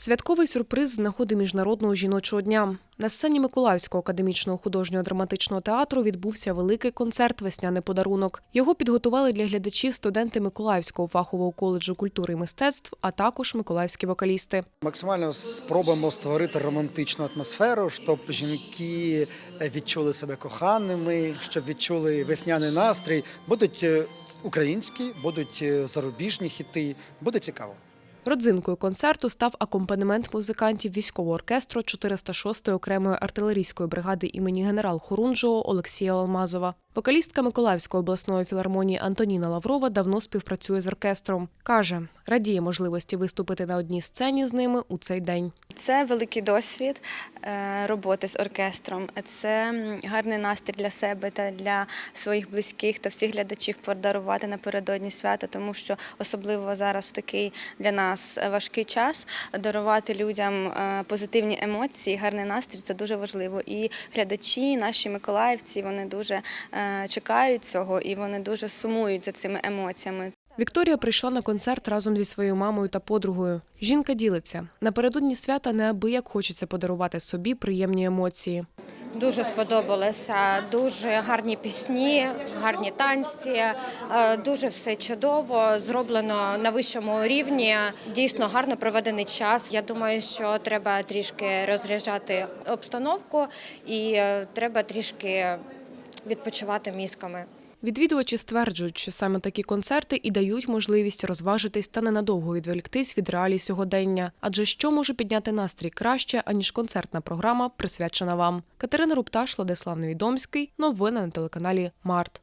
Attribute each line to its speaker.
Speaker 1: Святковий сюрприз з нагоди міжнародного жіночого дня. На сцені Миколаївського академічного художнього драматичного театру відбувся великий концерт Весняний подарунок. Його підготували для глядачів студенти Миколаївського фахового коледжу культури і мистецтв, а також миколаївські вокалісти.
Speaker 2: Максимально спробуємо створити романтичну атмосферу, щоб жінки е, відчули себе коханими, щоб відчули весняний настрій. Будуть е, українські, будуть е, зарубіжні хіти. Буде цікаво.
Speaker 1: Родзинкою концерту став акомпанемент музикантів військового оркестру 406-ї окремої артилерійської бригади імені генерал Хорунжого Олексія Алмазова. Вокалістка Миколаївської обласної філармонії Антоніна Лаврова давно співпрацює з оркестром. Каже, радіє можливості виступити на одній сцені з ними у цей день.
Speaker 3: Це великий досвід е, роботи з оркестром. Це гарний настрій для себе та для своїх близьких та всіх глядачів подарувати напередодні свята, тому що особливо зараз такий для нас важкий час дарувати людям е, позитивні емоції, гарний настрій це дуже важливо. І глядачі, наші миколаївці, вони дуже е, чекають цього і вони дуже сумують за цими емоціями.
Speaker 1: Вікторія прийшла на концерт разом зі своєю мамою та подругою. Жінка ділиться напередодні свята неабияк хочеться подарувати собі приємні емоції.
Speaker 4: Дуже сподобалося. Дуже гарні пісні, гарні танці, е, дуже все чудово, зроблено на вищому рівні. Дійсно гарно проведений час. Я думаю, що треба трішки розряджати обстановку і е, треба трішки відпочивати мізками.
Speaker 1: Відвідувачі стверджують, що саме такі концерти і дають можливість розважитись та ненадовго відволіктись від реалій сьогодення. Адже що може підняти настрій краще, аніж концертна програма, присвячена вам. Катерина Рупташ, Владислав Невідомський. Новини на телеканалі Март.